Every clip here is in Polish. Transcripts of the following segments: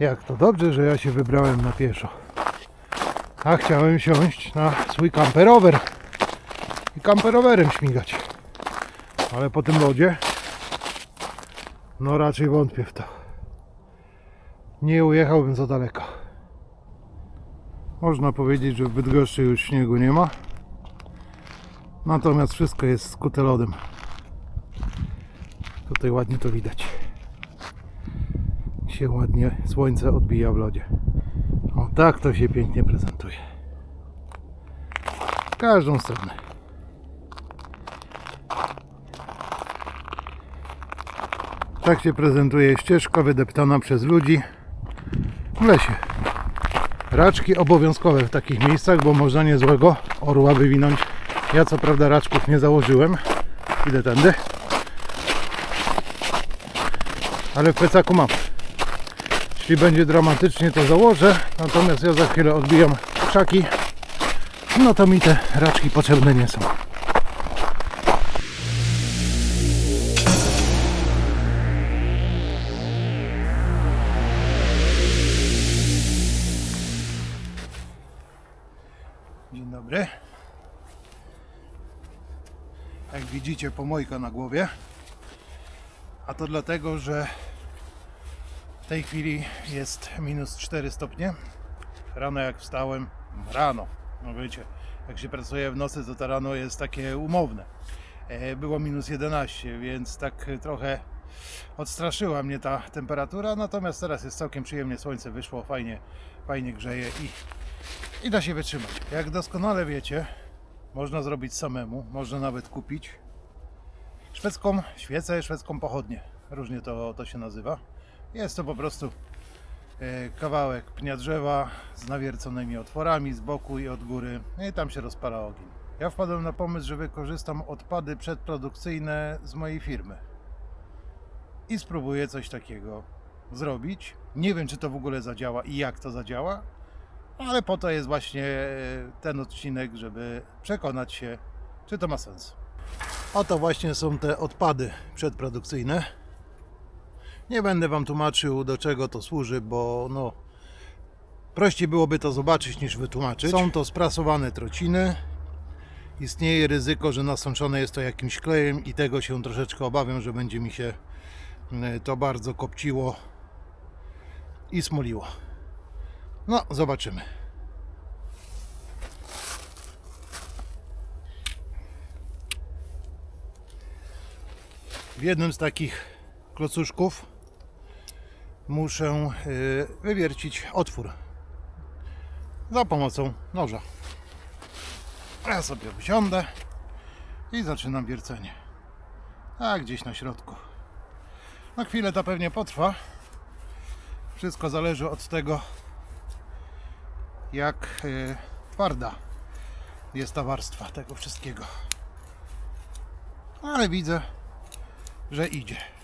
Jak to dobrze, że ja się wybrałem na pieszo. A chciałem siąść na swój camperower i camperowerem śmigać. Ale po tym lodzie, no raczej wątpię w to. Nie ujechałbym za daleko. Można powiedzieć, że w Bydgoszczy już śniegu nie ma. Natomiast wszystko jest skute lodem. Tutaj ładnie to widać. Się ładnie słońce odbija w lodzie. O tak to się pięknie prezentuje. W każdą stronę. Tak się prezentuje ścieżka wydeptana przez ludzi w lesie. Raczki obowiązkowe w takich miejscach, bo można niezłego orła wywinąć. Ja co prawda raczków nie założyłem. Idę tędy. Ale w plecaku mam. Jeśli będzie dramatycznie to założę, natomiast ja za chwilę odbijam krzaki, no to mi te raczki potrzebne nie są. Dzień dobry. Jak widzicie pomojka na głowie. A to dlatego, że w tej chwili jest minus 4 stopnie. Rano jak wstałem, rano, no wiecie, jak się pracuje w nocy, to to rano jest takie umowne. E, Było minus 11, więc tak trochę odstraszyła mnie ta temperatura, natomiast teraz jest całkiem przyjemnie, słońce wyszło, fajnie, fajnie grzeje i, i da się wytrzymać. Jak doskonale wiecie, można zrobić samemu, można nawet kupić szwedzką świecę, szwedzką pochodnię. Różnie to, to się nazywa. Jest to po prostu e, kawałek pnia drzewa z nawierconymi otworami z boku i od góry no i tam się rozpala ogień. Ja wpadłem na pomysł, że wykorzystam odpady przedprodukcyjne z mojej firmy i spróbuję coś takiego zrobić. Nie wiem, czy to w ogóle zadziała i jak to zadziała, ale po to jest właśnie e, ten odcinek, żeby przekonać się, czy to ma sens. Oto właśnie są te odpady przedprodukcyjne. Nie będę Wam tłumaczył, do czego to służy, bo no, prościej byłoby to zobaczyć niż wytłumaczyć. Są to sprasowane trociny. Istnieje ryzyko, że nasączone jest to jakimś klejem i tego się troszeczkę obawiam, że będzie mi się y, to bardzo kopciło i smoliło. No, zobaczymy. W jednym z takich klocuszków muszę y, wywiercić otwór za pomocą noża. Ja sobie usiądę i zaczynam wiercenie. A gdzieś na środku. Na chwilę to pewnie potrwa. Wszystko zależy od tego, jak y, twarda jest ta warstwa tego wszystkiego. Ale widzę, że idzie.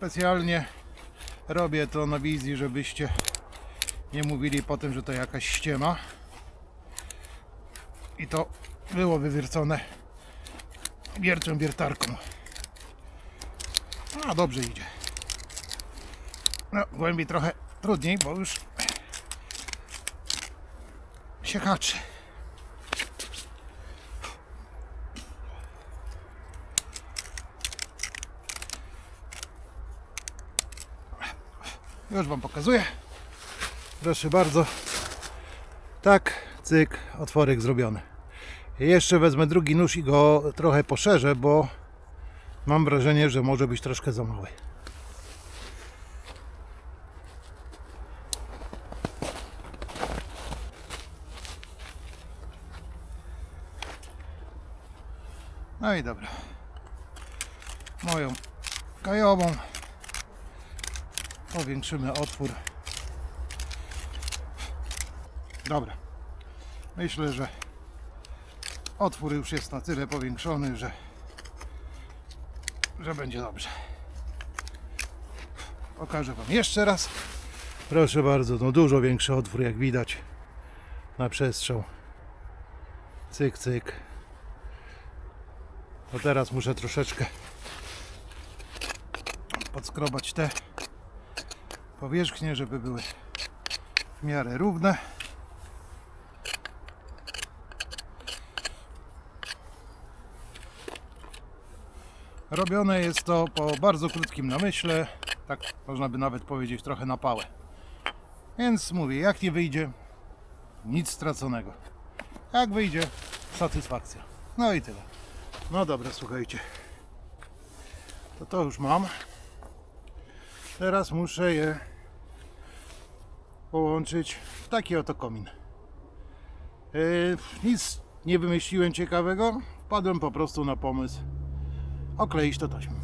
Specjalnie robię to na wizji, żebyście nie mówili potem, że to jakaś ściema. I to było wywiercone wierczą wiertarką. A dobrze idzie. No, głębiej trochę trudniej, bo już się haczy. Już Wam pokazuję. Proszę bardzo. Tak, cyk, otworek zrobiony. Jeszcze wezmę drugi nóż i go trochę poszerzę, bo mam wrażenie, że może być troszkę za mały. No i dobra. Moją kajową powiększymy otwór. Dobra. Myślę, że otwór już jest na tyle powiększony, że, że będzie dobrze. Pokażę Wam jeszcze raz. Proszę bardzo, no dużo większy otwór jak widać na przestrzał. Cyk, cyk. To teraz muszę troszeczkę podskrobać te powierzchnie, żeby były w miarę równe. Robione jest to po bardzo krótkim namyśle, tak można by nawet powiedzieć trochę na pałę. Więc mówię, jak nie wyjdzie, nic straconego. Jak wyjdzie, satysfakcja. No i tyle. No dobra, słuchajcie. To to już mam. Teraz muszę je połączyć w taki oto komin. Yy, nic nie wymyśliłem ciekawego. Wpadłem po prostu na pomysł okleić to taśmą.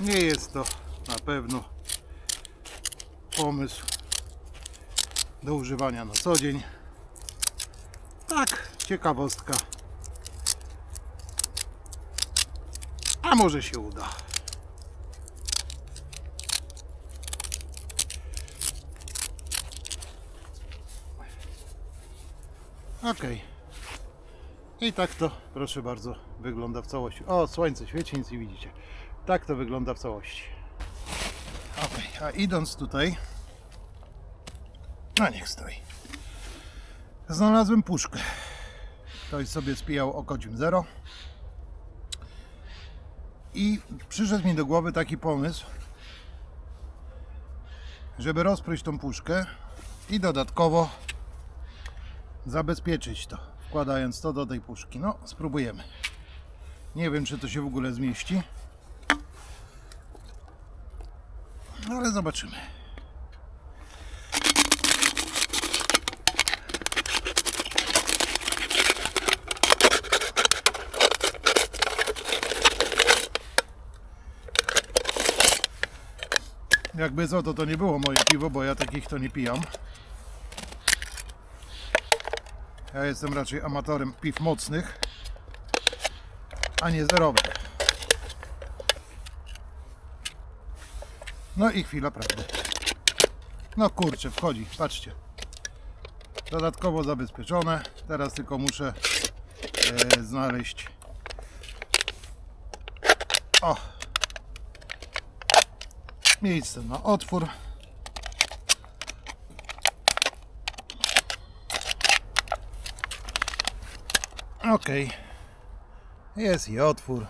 Nie jest to na pewno pomysł do używania na co dzień. Tak, ciekawostka. A może się uda. Ok. I tak to, proszę bardzo, wygląda w całości. O, słońce świeci, nic nie widzicie. Tak to wygląda w całości. Ok, a idąc tutaj, no niech stoi. Znalazłem puszkę. Ktoś sobie spijał okodzim zero. I przyszedł mi do głowy taki pomysł, żeby rozpryć tą puszkę i dodatkowo zabezpieczyć to, wkładając to do tej puszki. No, spróbujemy. Nie wiem, czy to się w ogóle zmieści. Ale zobaczymy. Jakby co, to to nie było moje piwo, bo ja takich to nie pijam. Ja jestem raczej amatorem piw mocnych, a nie zerowych. No i chwila prawdy. No kurczę, wchodzi, patrzcie. Dodatkowo zabezpieczone. Teraz tylko muszę e, znaleźć. O! Miejsce na otwór. Ok. Jest i otwór.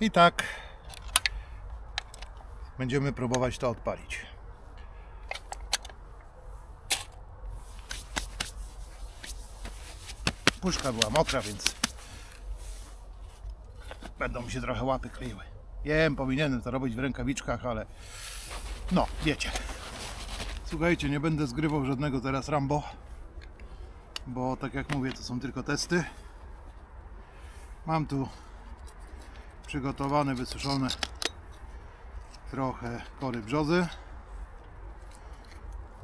I tak będziemy próbować to odpalić. Puszka była mokra, więc będą mi się trochę łapy kleiły. Wiem, powinienem to robić w rękawiczkach, ale no, wiecie. Słuchajcie, nie będę zgrywał żadnego teraz Rambo bo tak jak mówię, to są tylko testy. Mam tu przygotowane, wysuszone trochę kory brzozy.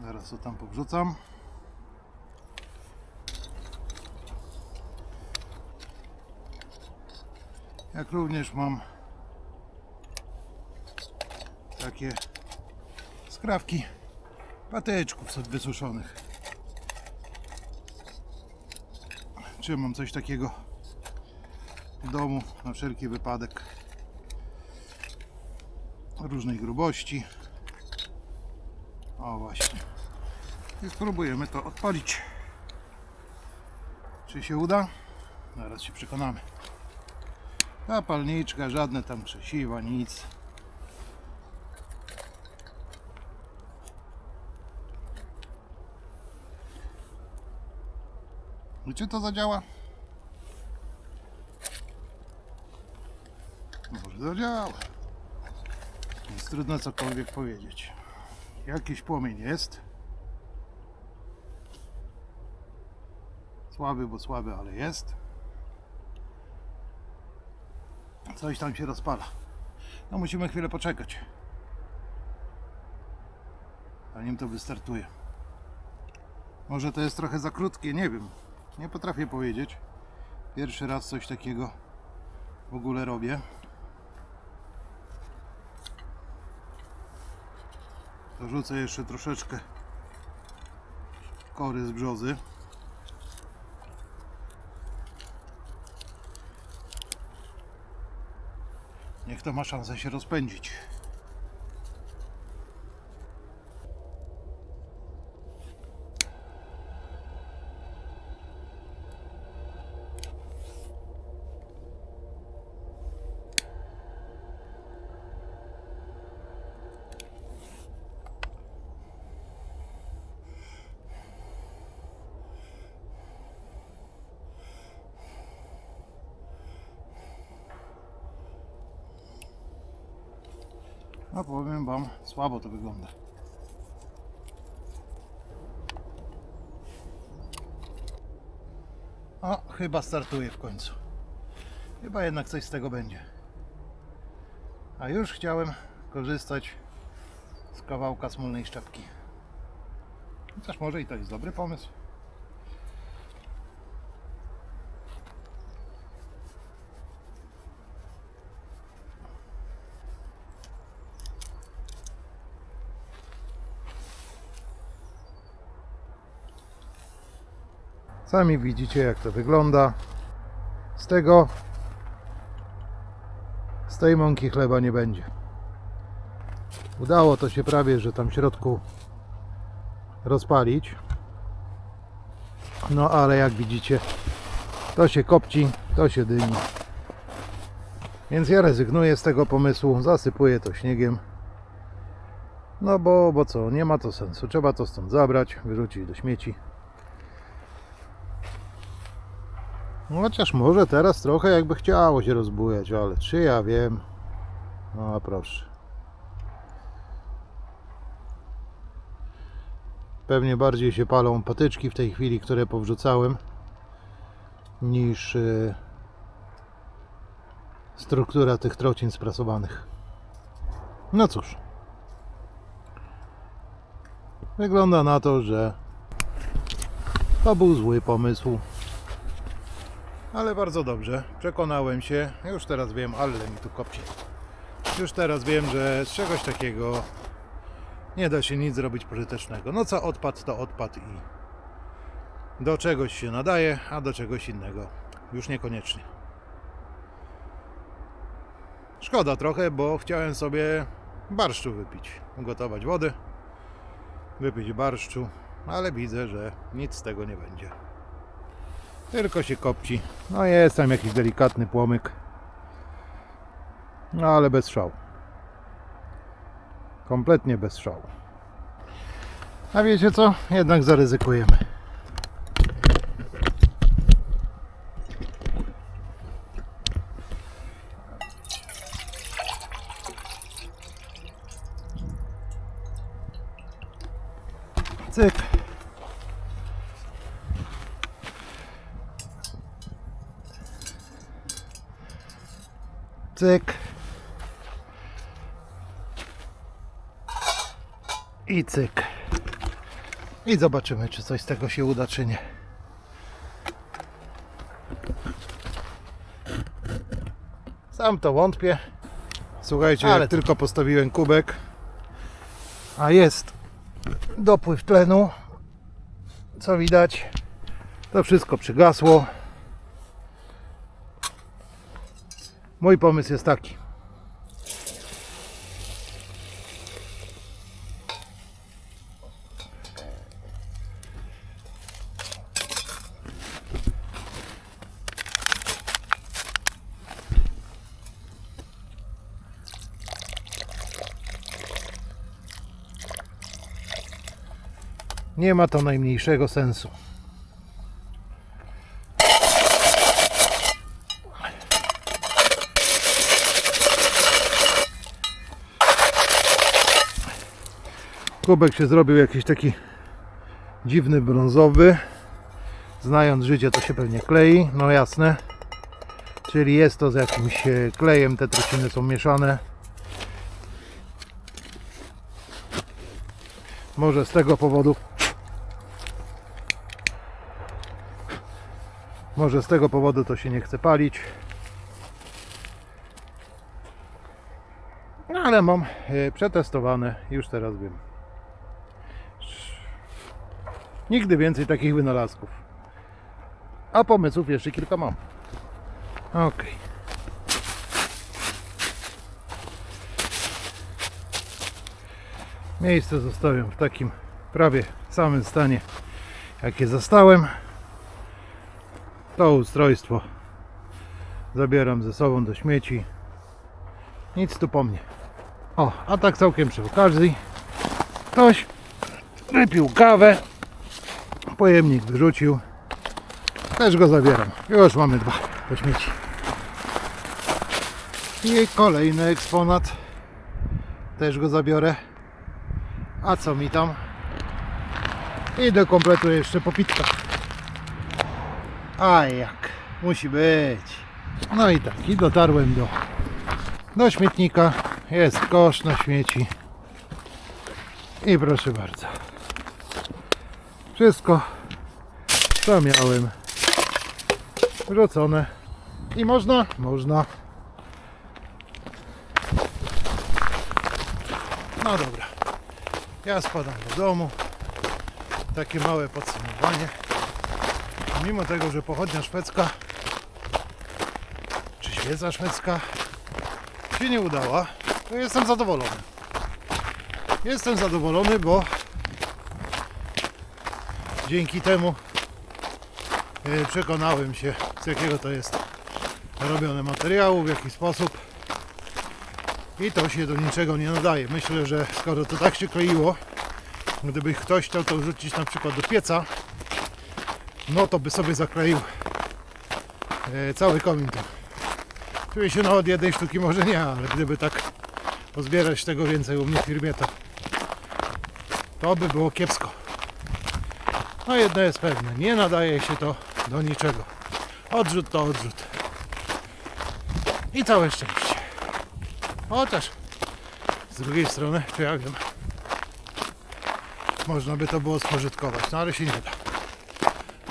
Zaraz to tam powrzucam. Jak również mam takie skrawki patyczków wysuszonych. Czy mam coś takiego w domu na wszelki wypadek różnej grubości. O właśnie. I spróbujemy to odpalić. Czy się uda? Zaraz się przekonamy. Zapalniczka, żadne tam krzesiwa, nic. I czy to zadziała? Może zadziała. Jest trudno cokolwiek powiedzieć. Jakiś płomień jest. Słaby, bo słaby, ale jest. Coś tam się rozpala. No musimy chwilę poczekać. Zanim to wystartuje. Może to jest trochę za krótkie, nie wiem. Nie potrafię powiedzieć. Pierwszy raz coś takiego w ogóle robię. Dorzucę jeszcze troszeczkę kory z brzozy. Niech to ma szansę się rozpędzić. No powiem Wam, słabo to wygląda. O, chyba startuje w końcu. Chyba jednak coś z tego będzie. A już chciałem korzystać z kawałka smolnej szczepki. Chociaż może i to jest dobry pomysł. Sami widzicie jak to wygląda. Z tego z tej mąki chleba nie będzie. Udało to się prawie, że tam w środku rozpalić. No ale jak widzicie, to się kopci, to się dymi. Więc ja rezygnuję z tego pomysłu, zasypuję to śniegiem. No bo, bo co, nie ma to sensu. Trzeba to stąd zabrać, wyrzucić do śmieci. Chociaż może teraz trochę jakby chciało się rozbujać, ale czy ja wiem? No proszę. Pewnie bardziej się palą patyczki w tej chwili, które powrzucałem, niż e, struktura tych trocin sprasowanych. No cóż. Wygląda na to, że to był zły pomysł. Ale bardzo dobrze, przekonałem się. Już teraz wiem, ale mi tu kopci. Już teraz wiem, że z czegoś takiego nie da się nic zrobić pożytecznego. No co odpad, to odpad i do czegoś się nadaje, a do czegoś innego już niekoniecznie. Szkoda trochę, bo chciałem sobie barszczu wypić, ugotować wody, wypić barszczu, ale widzę, że nic z tego nie będzie. Tylko się kopci. No jest tam jakiś delikatny płomyk. No ale bez szału. Kompletnie bez szału. A wiecie co? Jednak zaryzykujemy. Cyk. Cyk. I cyk. I zobaczymy, czy coś z tego się uda, czy nie. Sam to wątpię. Słuchajcie, Ale tylko postawiłem kubek, a jest dopływ tlenu, co widać, to wszystko przygasło. Mój pomysł jest taki. Nie ma to najmniejszego sensu. Kubek się zrobił jakiś taki dziwny brązowy. Znając życie to się pewnie klei, no jasne. Czyli jest to z jakimś e, klejem, te trociny są mieszane. Może z tego powodu Może z tego powodu to się nie chce palić. No ale mam e, przetestowane, już teraz wiem. Nigdy więcej takich wynalazków. A pomysłów jeszcze kilka mam. Okej. Miejsce zostawiam w takim prawie samym stanie, jakie zastałem. To ustrojstwo zabieram ze sobą do śmieci. Nic tu po mnie. O, a tak całkiem przy okazji. Ktoś wypił kawę, pojemnik wyrzucił. Też go zabieram. Już mamy dwa do śmieci. I kolejny eksponat. Też go zabiorę. A co mi tam? I do kompletu jeszcze popitka. A jak? Musi być. No i tak, i dotarłem do, do śmietnika. Jest kosz na śmieci. I proszę bardzo. Wszystko, co miałem wrzucone. I można? Można. No dobra. Ja spadam do domu. Takie małe podsumowanie. Mimo tego, że pochodnia szwedzka czy świeca szwedzka się nie udała, to jestem zadowolony. Jestem zadowolony, bo dzięki temu e, przekonałem się z jakiego to jest robione materiału, w jaki sposób i to się do niczego nie nadaje. Myślę, że skoro to tak się kleiło, gdyby ktoś chciał to wrzucić na przykład do pieca, no to by sobie zakleił e, cały komin. Czuję się no od jednej sztuki może nie, ale gdyby tak pozbierać tego więcej u mnie w firmie, to to by było kiepsko. No jedno jest pewne, nie nadaje się to do niczego. Odrzut to odrzut. I całe szczęście. Chociaż z drugiej strony, to ja wiem, można by to było spożytkować, no ale się nie da.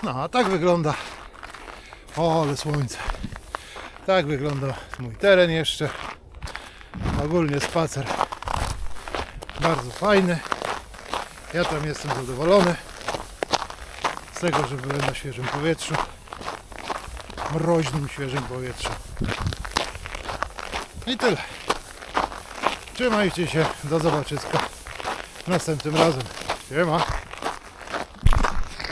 No a tak wygląda. O, ale słońce. Tak wygląda mój teren jeszcze. Ogólnie spacer bardzo fajny. Ja tam jestem zadowolony z tego, że byłem na świeżym powietrzu. Mroźnym, świeżym powietrzu. I tyle. Trzymajcie się. Do zobaczyska następnym razem. Siema.